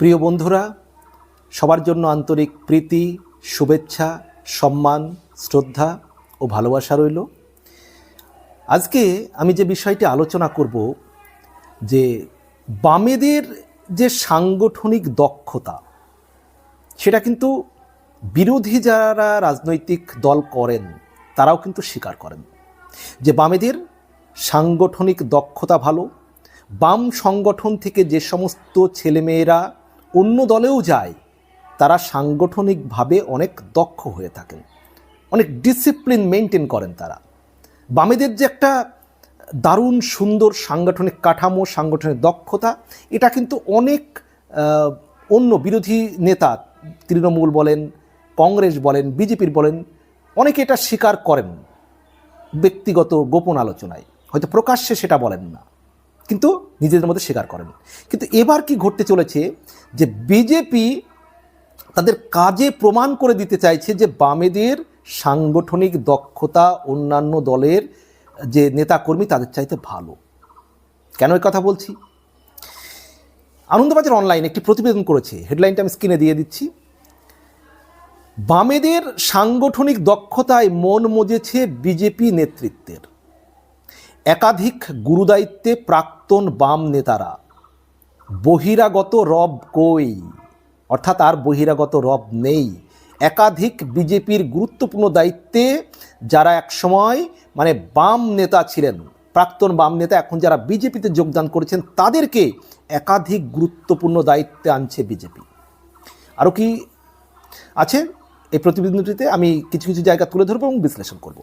প্রিয় বন্ধুরা, সবার জন্য আন্তরিক প্রীতি, শুভেচ্ছা, সম্মান, শ্রদ্ধা ও ভালোবাসা রইল। আজকে আমি যে বিষয়টি আলোচনা করব, যে বামেদের যে সাংগঠনিক দক্ষতা, সেটা কিন্তু বিরোধী যারা রাজনৈতিক দল করেন, তারাও কিন্তু স্বীকার করেন। যে বামেদের সাংগঠনিক দক্ষতা ভালো, বাম সংগঠন থেকে যে সমস্ত ছেলেমেয়েরা অন্য দলেও যায়, তারা সাংগঠনিকভাবে অনেক দক্ষ হয়ে থাকেন। অনেক ডিসিপ্লিন মেনটেন করেন তারা। বামেদের যে একটা দারুণ, সুন্দর সাংগঠনিক কাঠামো, সাংগঠনিক দক্ষতা, এটা কিন্তু অনেক অন্য বিরোধী নেতা, তৃণমূল বলেন, কংগ্রেস বলেন বিজেপির বলেন, অনেকে এটা স্বীকার করেন ব্যক্তিগত গোপন আলোচনায়। হয়তো প্রকাশ্যে সেটা বলেন না। কিন্তু নিজেদের মধ্যে স্বীকার করেন। কিন্তু এবার কি ঘটতে চলেছে যে বিজেপি তাদের কাজে প্রমাণ করে দিতে চাইছে যে বামেদের সাংগঠনিক দক্ষতা অন্যান্য দলের যে নেতাকর্মী তাদের চাইতে ভালো। কেন এই কথা বলছি? আনন্দবাজার অনলাইন একটি প্রতিবেদন করেছে হেডলাইনটা আমি স্ক্রিনে দিয়ে দিচ্ছি। বামেদের সাংগঠনিক দক্ষতায় মন মজেছে বিজেপি নেতৃত্বের। একাধিক গুরুদায়িত্বে প্রাক্তন বাম নেতারা। বহিরাগত রব কই? অর্থাৎ আর বহিরাগত রব নেই। একাধিক বিজেপির গুরুত্বপূর্ণ দায়িত্বে যারা একসময় মানে বাম নেতা ছিলেন, প্রাক্তন বাম নেতা, এখন যারা বিজেপিতে যোগদান করেছেন, তাদেরকে একাধিক গুরুত্বপূর্ণ দায়িত্বে আনছে বিজেপি। আরও কি আছে? এই প্রতিবেদনটিতে আমি কিছু কিছু জায়গা তুলে ধরবো এবং বিশ্লেষণ করব।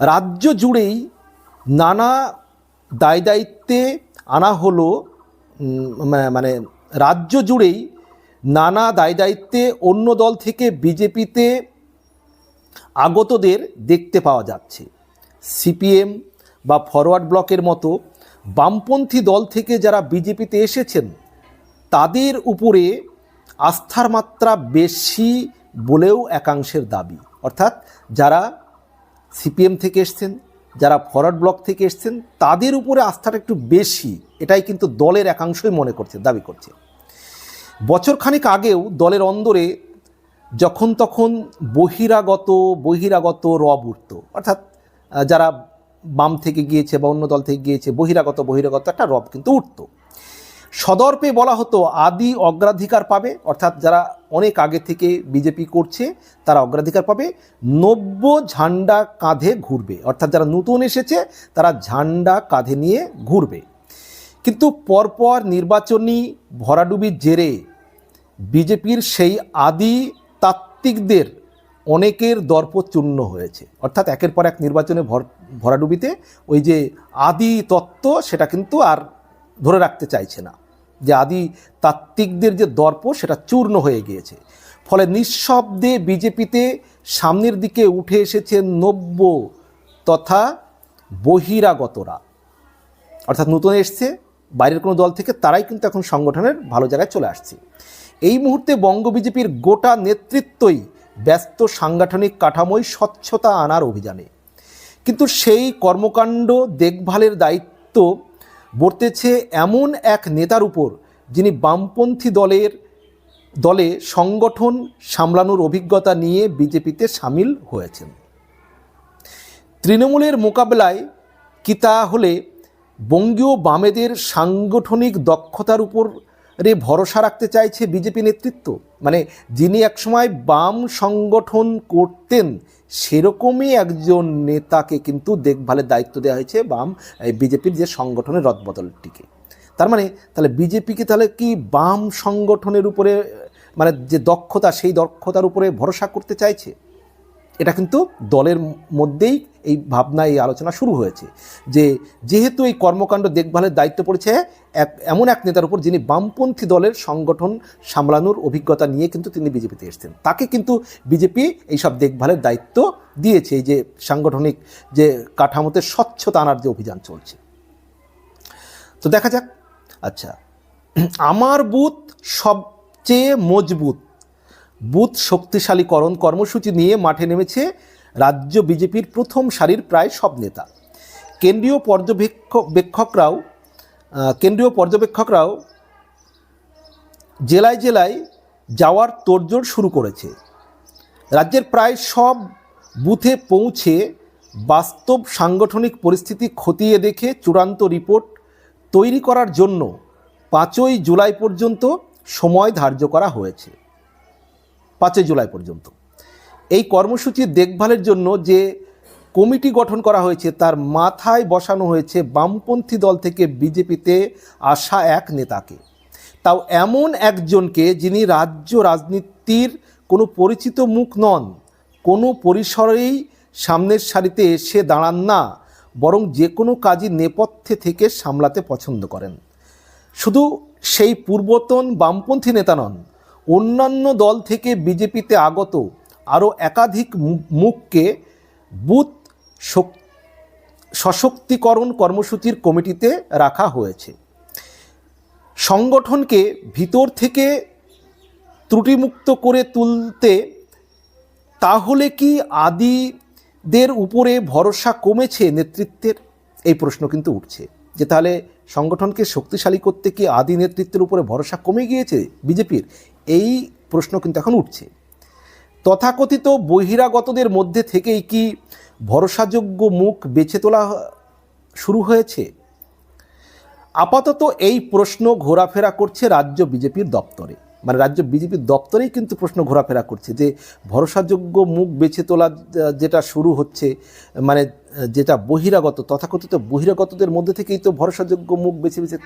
রাজ্য জুড়েই নানা দায় দায়িত্বে আনা হলো মানে রাজ্য জুড়েই নানা দায় দায়িত্বে অন্য দল থেকে বিজেপিতে আগতদের দেখতে পাওয়া যাচ্ছে। সিপিএম বা ফরওয়ার্ড ব্লকের মতো বামপন্থী দল থেকে যারা বিজেপিতে এসেছেন, তাদের উপরে আস্থার মাত্রা বেশি বলেও একাংশের দাবি। অর্থাৎ যারা সিপিএম থেকে এসছেন যারা ফরওয়ার্ড ব্লক থেকে এসছেন, তাদের উপরে আস্থাটা একটু বেশি। এটাই কিন্তু দলের একাংশই মনে করছে, দাবি করছে। বছরখানেক আগেও দলের অন্দরে যখন তখন বহিরাগত বহিরাগত রব উঠত। অর্থাৎ যারা বাম থেকে গিয়েছে বা অন্য দল থেকে গিয়েছে, বহিরাগত বহিরাগত একটা রব কিন্তু উঠত। সদর্পে বলা হতো আদি অগ্রাধিকার পাবে, অর্থাৎ যারা অনেক আগে থেকে বিজেপি করছে, তারা অগ্রাধিকার পাবে। নব্য ঝান্ডা কাঁধে ঘুরবে, অর্থাৎ যারা নতুন এসেছে, তারা ঝান্ডা কাঁধে নিয়ে ঘুরবে। কিন্তু পরপর নির্বাচনী ভরাডুবির জেরে বিজেপির সেই আদি তাত্ত্বিকদের অনেকের দর্প চূর্ণ হয়েছে। অর্থাৎ একের পর এক নির্বাচনে ভর, ভরাডুবিতে ওই যে আদি তত্ত্ব, সেটা কিন্তু আর ধরে রাখতে চাইছে না। যে আদি তাত্ত্বিকদের যে দর্প সেটা চূর্ণ হয়ে গিয়েছে। ফলে নিঃশব্দে বিজেপিতে সামনের দিকে উঠে এসেছে নব্য তথা বহিরাগতরা। অর্থাৎ নতুন এসছে, বাইরের কোনো দল থেকে তারাই কিন্তু এখন সংগঠনের ভালো জায়গায় চলে আসছে। এই মুহূর্তে বঙ্গ বিজেপির গোটা নেতৃত্বই ব্যস্ত সাংগঠনিক কাঠামোয় স্বচ্ছতা আনার অভিযানে। কিন্তু সেই কর্মকাণ্ড, দেখভালের দায়িত্ব বর্তেছে এমন এক নেতার উপর যিনি বামপন্থী দলের, দলে সংগঠন সামলানোর অভিজ্ঞতা নিয়ে বিজেপিতে সামিল হয়েছেন। তৃণমূলের মোকাবেলায় কি তা হলে বঙ্গীয় বামেদের সাংগঠনিক দক্ষতার উপর রে ভরসা রাখতে চাইছে বিজেপি নেতৃত্ব। মানে যিনি একসময় বাম সংগঠন করতেন, সেরকমই একজন নেতাকে কিন্তু দেখভালের দায়িত্ব দেওয়া হয়েছে বাম বিজেপির যে সংগঠনের রদবদলটিকে। তার মানে তাহলে বিজেপিকে তাহলে কি বাম সংগঠনের উপরে মানে যে দক্ষতা, সেই দক্ষতার উপরে ভরসা করতে চাইছে? এটা কিন্তু দলের মধ্যেই এই ভাবনা, এই আলোচনা শুরু হয়েছে যে যেহেতু এই কর্মকাণ্ড দেখভালের দায়িত্ব পড়েছে, এক, এমন এক নেতার উপর যিনি বামপন্থী দলের সংগঠন সামলানোর অভিজ্ঞতা নিয়ে কিন্তু তিনি বিজেপিতে এসেছেন। তাকে কিন্তু বিজেপি এইসব দেখভালের দায়িত্ব দিয়েছে, এই যে সাংগঠনিক যে কাঠামোতে স্বচ্ছতা আনার যে অভিযান চলছে। তো দেখা যাক। আচ্ছা আমার বুথ সবচেয়ে মজবুত। বুথ শক্তিশালীকরণ কর্মসূচি নিয়ে মাঠে নেমেছে রাজ্য বিজেপির প্রথম সারির প্রায় সব নেতা। কেন্দ্রীয় পর্যবেক্ষকরাও কেন্দ্রীয় পর্যবেক্ষকরাও জেলায় জেলায় যাওয়ার তোড়জোড় শুরু করেছে। রাজ্যের প্রায় সব বুথে পৌঁছে বাস্তব সাংগঠনিক পরিস্থিতি খতিয়ে দেখে চূড়ান্ত রিপোর্ট তৈরি করার জন্য পাঁচই জুলাই পর্যন্ত সময় ধার্য করা হয়েছে। পাঁচই জুলাই পর্যন্ত। এই কর্মসূচির দেখভালের জন্য যে কমিটি গঠন করা হয়েছে, তার মাথায় বসানো হয়েছে বামপন্থী দল থেকে বিজেপিতে আসা এক নেতাকে। তাও এমন একজনকে যিনি রাজ্য রাজনীতির কোনো পরিচিত মুখ নন, কোনো পরিসরেই সামনের সারিতে এসে দাঁড়ান না, বরং যে কোনো কাজই নেপথ্যে থেকে সামলাতে পছন্দ করেন। শুধু সেই পূর্বতন বামপন্থী নেতা নন অন্যান্য দল থেকে বিজেপিতে আগত আরও একাধিক মুখকে বুথ শক- সশক্তিকরণ কর্মসূচির কমিটিতে রাখা হয়েছে। সংগঠনকে ভিতর থেকে ত্রুটিমুক্ত করে তুলতে তাহলে কি আদিদের উপরে ভরসা কমেছে নেতৃত্বের? এই প্রশ্ন কিন্তু উঠছে। যে তাহলে সংগঠনকে শক্তিশালী করতে কি আদি নেতৃত্বের উপরে ভরসা কমে গিয়েছে বিজেপির? এই প্রশ্ন কিন্তু এখন উঠছে। তথাকথিত বহিরাগতদের মধ্যে থেকেই কি ভরসাযোগ্য মুখ বেছে তোলা শুরু হয়েছে? আপাতত এই প্রশ্ন ঘোরাফেরা করছে রাজ্য বিজেপির দপ্তরে। মানে রাজ্য বিজেপির দপ্তরেই কিন্তু প্রশ্ন ঘোরাফেরা করছে যে ভরসাযোগ্য মুখ বেছে তোলা যেটা শুরু হচ্ছে মানে যেটা বহিরাগত, তথাকথিত বহিরাগতদের মধ্যে থেকেই তো ভরসাযোগ্য মুখ বেছে বেছে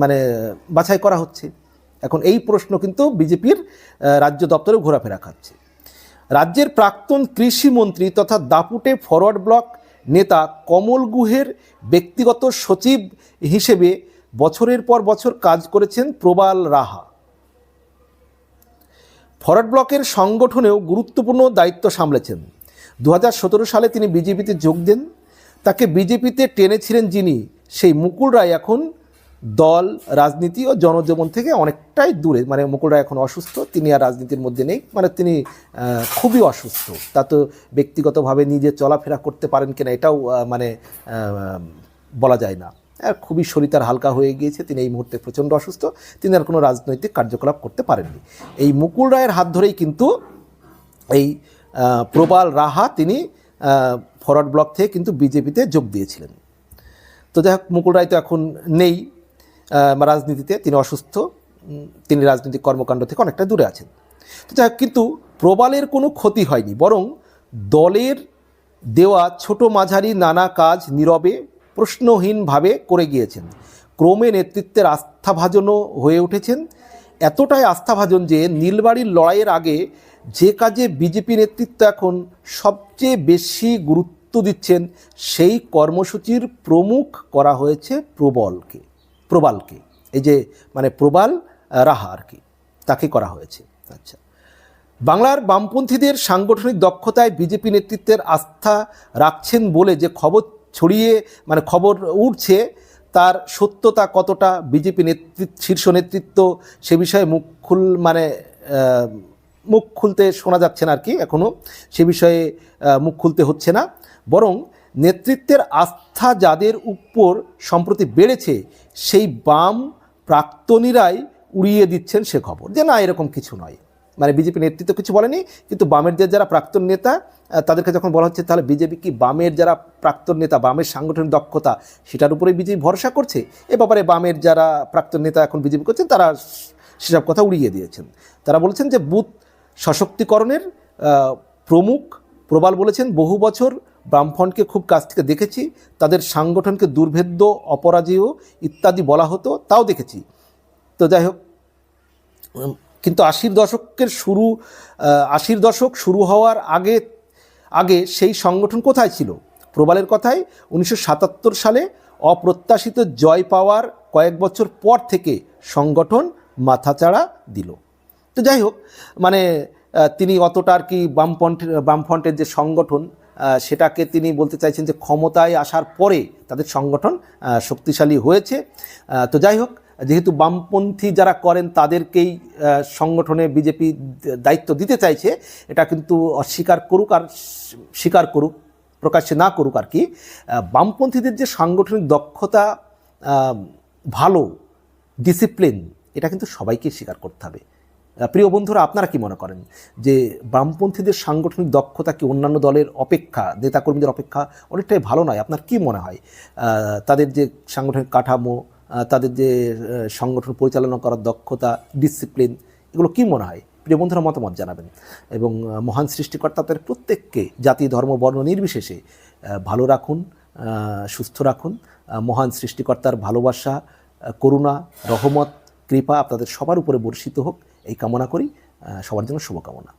মানে বাছাই করা হচ্ছে। এখন এই প্রশ্ন কিন্তু বিজেপির রাজ্য দপ্তরে ঘোরাফেরা খাচ্ছে। রাজ্যের প্রাক্তন কৃষিমন্ত্রী তথা দাপুটে ফরওয়ার্ড ব্লক নেতা কমল গুহের ব্যক্তিগত সচিব হিসেবে বছরের পর বছর কাজ করেছেন প্রবাল রাহা। ফরওয়ার্ড ব্লকের সংগঠনেও গুরুত্বপূর্ণ দায়িত্ব সামলেছেন। দু হাজার সতেরো সালে তিনি বিজেপিতে যোগ দেন। তাকে বিজেপিতে টেনেছিলেন যিনি, সেই মুকুল রায় এখন দল, রাজনীতি ও জনজীবন থেকে অনেকটাই দূরে। মানে মুকুল রায় এখন অসুস্থ, তিনি আর রাজনীতির মধ্যে নেই। মানে তিনি খুবই অসুস্থ। তা তো ব্যক্তিগতভাবে নিজে চলাফেরা করতে পারেন কিনা এটাও মানে বলা যায় না। খুবই শরীর তার হালকা হয়ে গিয়েছে, তিনি এই মুহূর্তে প্রচণ্ড অসুস্থ, তিনি আর কোনো রাজনৈতিক কার্যকলাপ করতে পারেননি। এই মুকুল রায়ের হাত ধরেই কিন্তু এই প্রবাল রাহা তিনি ফরওয়ার্ড ব্লক থেকে কিন্তু বিজেপিতে যোগ দিয়েছিলেন। তো যাই হোক, মুকুল রায় তো এখন নেই। রাজনীতিতে তিনি অসুস্থ তিনি রাজনৈতিক কর্মকাণ্ড থেকে অনেকটা দূরে আছেন। তো যাই কিন্তু প্রবালের কোনো ক্ষতি হয়নি, বরং দলের দেওয়া ছোট মাঝারি নানা কাজ নীরবে, প্রশ্নহীনভাবে করে গিয়েছেন। ক্রমে নেতৃত্বের আস্থাভাজনও হয়ে উঠেছেন। এতটাই আস্থাভাজন যে নীলবাড়ির লড়াইয়ের আগে যে কাজে বিজেপি নেতৃত্ব এখন সবচেয়ে বেশি গুরুত্ব দিচ্ছেন, সেই কর্মসূচির প্রমুখ করা হয়েছে প্রবলকে। প্রবালকে। এই যে মানে প্রবাল, রাহা আর কি, তাকে করা হয়েছে। আচ্ছা। বাংলার বামপন্থীদের সাংগঠনিক দক্ষতায় বিজেপি নেতৃত্বের আস্থা রাখছেন বলে যে খবর ছড়িয়ে মানে খবর উঠছে তার সত্যতা কতটা বিজেপি নেতৃত্ব শীর্ষ নেতৃত্ব সে বিষয়ে মুখ খুল মানে মুখ খুলতে শোনা যাচ্ছে না আর কি এখনও সে বিষয়ে মুখ খুলতে হচ্ছে না। বরং নেতৃত্বের আস্থা যাদের উপর সম্প্রতি বেড়েছে, সেই বাম প্রাক্তনীরাই উড়িয়ে দিচ্ছেন সে খবর। যে না, এরকম কিছু নয়। মানে বিজেপি নেতৃত্ব কিছু বলেনি, কিন্তু বামের যে যারা প্রাক্তন নেতা তাদেরকে যখন বলা হচ্ছে, তাহলে বিজেপি কি বামের যারা প্রাক্তন নেতা, বামের সাংগঠনিক দক্ষতা, সেটার উপরে বিজেপি ভরসা করছে? এ ব্যাপারে বামের যারা প্রাক্তন নেতা এখন বিজেপি করছেন, তারা সেসব কথা উড়িয়ে দিয়েছেন। তারা বলেছেন যে বুথ সশক্তিকরণের প্রমুখ, প্রবাল বলেছেন, বহু বছর বামফ্রন্টকে খুব কাছ থেকে দেখেছি, তাদের সাংগঠনকে দুর্ভেদ্য, অপরাজেয় ইত্যাদি বলা হতো, তাও দেখেছি। তো যাই হোক কিন্তু আশির দশকের শুরু আশির দশক শুরু হওয়ার আগে আগে সেই সংগঠন কোথায় ছিল? প্রবালের কথায় উনিশশো সাতাত্তর সালে অপ্রত্যাশিত জয় পাওয়ার কয়েক বছর পর থেকে সংগঠন মাথাচাড়া দিল। তো যাই হোক মানে তিনি অতটা আর কি বামপন্থের বামফ্রন্টের যে সংগঠন সেটাকে তিনি বলতে চাইছেন যে ক্ষমতায় আসার পরে তাদের সংগঠন শক্তিশালী হয়েছে। তো যাই হোক, যেহেতু বামপন্থী যারা করেন তাদেরকেই সংগঠনে বিজেপি দায়িত্ব দিতে চাইছে, এটা কিন্তু অস্বীকার করুক আর স্বীকার করুক, প্রকাশ্যে না করুক আর কি। বামপন্থীদের যে সাংগঠনিক দক্ষতা ভালো ডিসিপ্লিন এটা কিন্তু সবাইকে স্বীকার করতে হবে। প্রিয় বন্ধুরা, আপনারা কি মনে করেন যে বামপন্থীদের সাংগঠনিক দক্ষতা কি অন্যান্য দলের অপেক্ষা, নেতাকর্মীদের অপেক্ষা অনেকটাই ভালো নয়? আপনার কি মনে হয়? তাদের যে সাংগঠনিক কাঠামো তাদের যে সংগঠন পরিচালনা করার দক্ষতা ডিসিপ্লিন এগুলো কি মনে হয়? প্রিয় বন্ধুরা, মতামত জানাবেন। এবং মহান সৃষ্টিকর্তা তাদের প্রত্যেককে জাতি, ধর্ম, বর্ণ নির্বিশেষে ভালো রাখুন সুস্থ রাখুন। মহান সৃষ্টিকর্তার ভালোবাসা করুণা, রহমত, কৃপা আপনাদের সবার উপরে বর্ষিত হোক। এই কামনা করি সবার জন্য শুভকামনা।